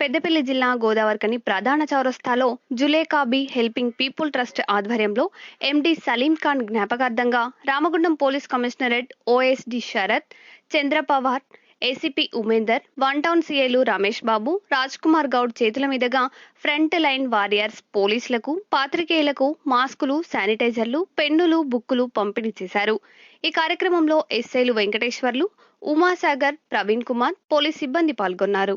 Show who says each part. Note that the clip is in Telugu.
Speaker 1: పెద్దపల్లి జిల్లా గోదావరికని ప్రధాన చౌరస్తాలో జులేకాబీ హెల్పింగ్ పీపుల్ ట్రస్ట్ ఆధ్వర్యంలో MD Salim Khan జ్ఞాపకార్థంగా Ramagundam police commissionerate OSD Sharath Chandra Pawar ACP Umender one town సీఏలు Ramesh Babu Raj Kumar Goud చేతుల మీదుగా ఫ్రంట్ లైన్ వారియర్స్ పోలీసులకు పాత్రికేయులకు మాస్కులు శానిటైజర్లు పెన్నులు బుక్కులు పంపిణీ చేశారు. ఈ కార్యక్రమంలో ఎస్ఐలు వెంకటేశ్వర్లు ఉమాసాగర్ ప్రవీణ్ కుమార్ పోలీస్ సిబ్బంది పాల్గొన్నారు.